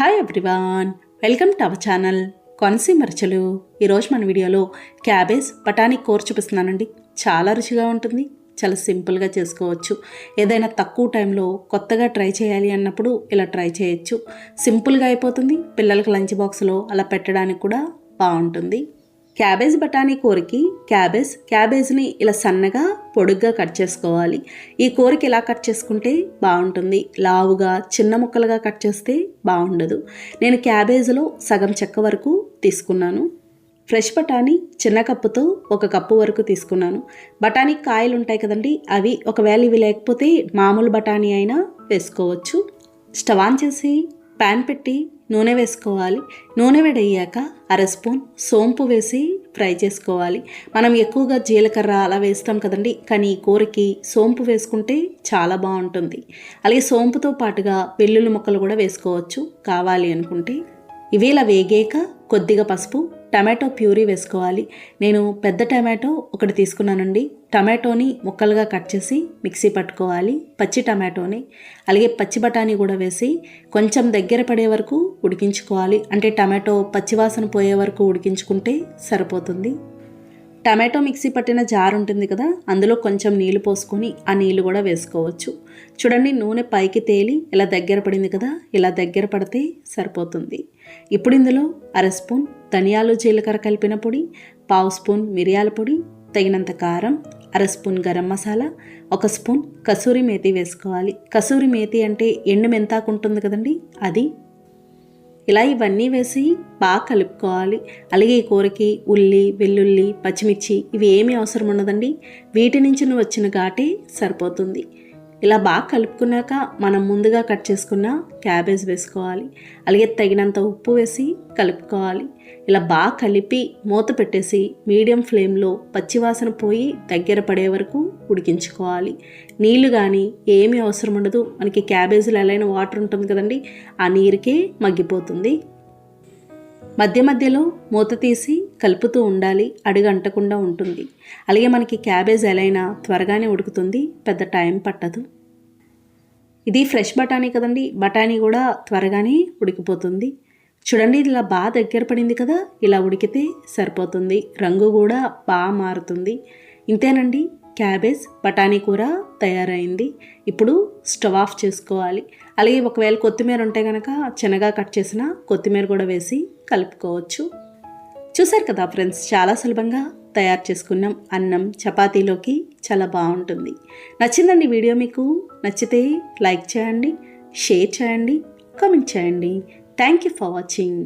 Hi everyone welcome to our channel Konaseema మరచలు ఈరోజు మన వీడియోలో క్యాబేజ్ బఠానీ కూర చూపిస్తున్నానండి. చాలా రుచిగా ఉంటుంది చాలా సింపుల్గా చేసుకోవచ్చు. ఏదైనా తక్కువ టైంలో కొత్తగా ట్రై చేయాలి అన్నప్పుడు ఇలా ట్రై చేయొచ్చు. సింపుల్గా అయిపోతుంది పిల్లలకి లంచ్ బాక్స్లో అలా పెట్టడానికి కూడా బాగుంటుంది. క్యాబేజ్ బఠానీ కూరకి క్యాబేజ్ క్యాబేజ్ని ఇలా సన్నగా పొడుగ్గా కట్ చేసుకోవాలి. ఈ కూరకి ఇలా కట్ చేసుకుంటే బాగుంటుంది? లావుగా చిన్న ముక్కలుగా కట్ చేస్తే బాగుండదు. నేను క్యాబేజ్లో సగం చెక్క వరకు తీసుకున్నాను. ఫ్రెష్ బఠానీ చిన్న కప్పుతో ఒక కప్పు వరకు తీసుకున్నాను. బఠానీ కాయలు ఉంటాయి కదండి అవి ఒకవేళ ఇవి లేకపోతే మామూలు బఠానీ అయినా వేసుకోవచ్చు. స్టవ్ ఆన్ చేసి ప్యాన్ పెట్టి నూనె వేసుకోవాలి. నూనె వేడయ్యాక అర స్పూన్ సోంపు వేసి ఫ్రై చేసుకోవాలి. మనం ఎక్కువగా జీలకర్ర అలా వేస్తాం కదండి. కానీ ఈ కూరకి సోంపు వేసుకుంటే చాలా బాగుంటుంది. అలాగే సోంపుతో పాటుగా వెల్లుల్లి ముక్కలు కూడా వేసుకోవచ్చు. కావాలి అనుకుంటే. ఇవి ఇలా వేగాక కొద్దిగా పసుపు టమాటో ప్యూరీ వేసుకోవాలి. నేను పెద్ద టమాటో ఒకటి తీసుకున్నానండి. టమాటోని ముక్కలుగా కట్ చేసి మిక్సీ పట్టుకోవాలి. పచ్చి టమాటోని అలాగే పచ్చి బఠానీ కూడా వేసి కొంచెం దగ్గర పడే వరకు ఉడికించుకోవాలి. అంటే టమాటో పచ్చివాసన పోయే వరకు ఉడికించుకుంటే సరిపోతుంది. టమాటో మిక్సీ పట్టిన జార్ ఉంటుంది కదా అందులో కొంచెం నీళ్ళు పోసుకొని ఆ నీళ్ళు కూడా వేసుకోవచ్చు. చూడండి నూనె పైకి తేలి ఇలా దగ్గర పడింది కదా ఇలా దగ్గర పడితే సరిపోతుంది. ఇప్పుడు ఇందులో అర స్పూన్ ధనియాలు జీలకర్ర కలిపిన పొడి పావు స్పూన్ మిరియాల పొడి తగినంత కారం అర స్పూన్ గరం మసాలా ఒక స్పూన్ కసూరి మేతి వేసుకోవాలి. కసూరి మేతి అంటే ఎండు మెంతాకు ఉంటుంది కదండి అది. ఇలా ఇవన్నీ వేసి బాగా కలుపుకోవాలి. అలాగే ఈ కూరకి ఉల్లి వెల్లుల్లి పచ్చిమిర్చి ఇవి ఏమీ అవసరం ఉండదండి. వీటి నుంచి వచ్చిన ఘాటే సరిపోతుంది. ఇలా బాగా కలుపుకున్నాక మనం ముందుగా కట్ చేసుకున్న క్యాబేజ్ వేసుకోవాలి. అలాగే తగినంత ఉప్పు వేసి కలుపుకోవాలి. ఇలా బాగా కలిపి మూత పెట్టేసి మీడియం ఫ్లేమ్లో పచ్చివాసన పోయి దగ్గర పడే వరకు ఉడికించుకోవాలి. నీళ్ళు కానీ ఏమీ అవసరం ఉండదు. మనకి క్యాబేజీలు ఎలా వాటర్ ఉంటుంది కదండి ఆ నీరుకే మగ్గిపోతుంది. మధ్య మధ్యలో మూత తీసి కలుపుతూ ఉండాలి అడుగు అంటకుండా ఉంటుంది. అలాగే మనకి క్యాబేజ్ ఎలా త్వరగానే ఉడుకుతుంది పెద్ద టైం పట్టదు. ఇది ఫ్రెష్ బఠానీ కదండి బఠానీ కూడా త్వరగానే ఉడికిపోతుంది. చూడండి ఇది ఇలా బాగా దగ్గర పడింది కదా ఇలా ఉడికితే సరిపోతుంది. రంగు కూడా బాగా మారుతుంది. ఇంతేనండి క్యాబేజ్ బఠానీ కూర తయారైంది. ఇప్పుడు స్టవ్ ఆఫ్ చేసుకోవాలి. అలాగే ఒకవేళ కొత్తిమీర ఉంటే కనుక చిన్నగా కట్ చేసిన కొత్తిమీర కూడా వేసి కలుపుకోవచ్చు. చూసారు కదా ఫ్రెండ్స్ చాలా సులభంగా తయారు చేసుకున్నాం అన్నం చపాతీలోకి చాలా బాగుంటుంది. నచ్చిందండి వీడియో మీకు నచ్చితే లైక్ చేయండి షేర్ చేయండి కామెంట్ చేయండి. Thank you for watching.